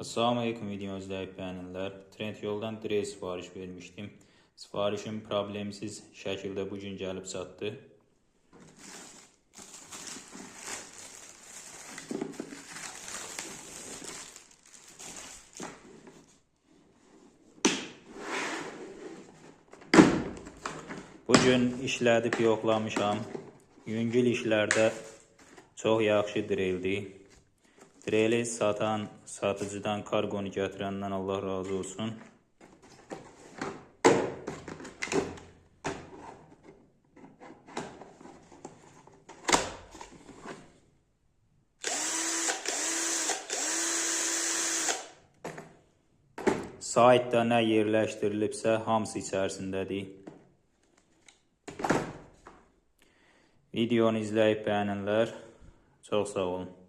Assalamu Aleyküm videomu izleyip beğenenler. Trend yoldan direk sipariş vermiştim. Siparişim problemsiz şekilde bugün gelip sattı. Bugün işlədib yoxlamışam. Yüngül işlərdə çox yaxşı dirildi. Dreli satan satıcıdan kargonu gətirəndən Allah razı olsun. Saytda nə yerləşdirilibsə hamısı içərisindədir. Videonu izləyib bəyənənlər çox sağ olun.